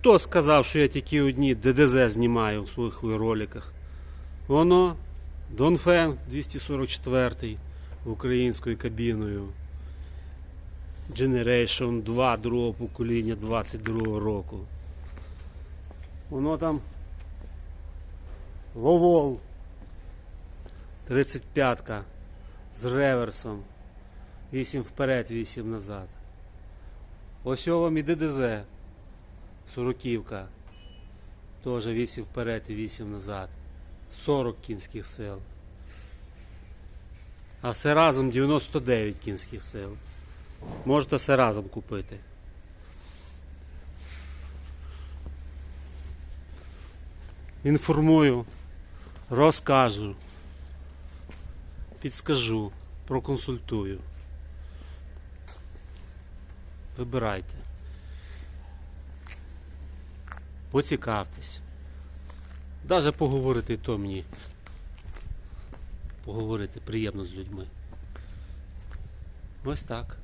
Хто сказав, що я тільки одні ДДЗ знімаю в своїх роликах? Воно Донфен 244 українською кабіною. Generation 2 другого покоління 22 року. Воно там Вовол 35-ка з реверсом. 8 вперед, 8 назад. Ось вам і ДДЗ. Сороківка. Теж 8 вперед і 8 назад. 40 кінських сил. А все разом 99 кінських сил. Можете все разом купити. Інформую, розкажу, підскажу, проконсультую. Вибирайте. Поцікавтесь. Навіть поговорити то мені. Поговорити приємно з людьми. Ось так.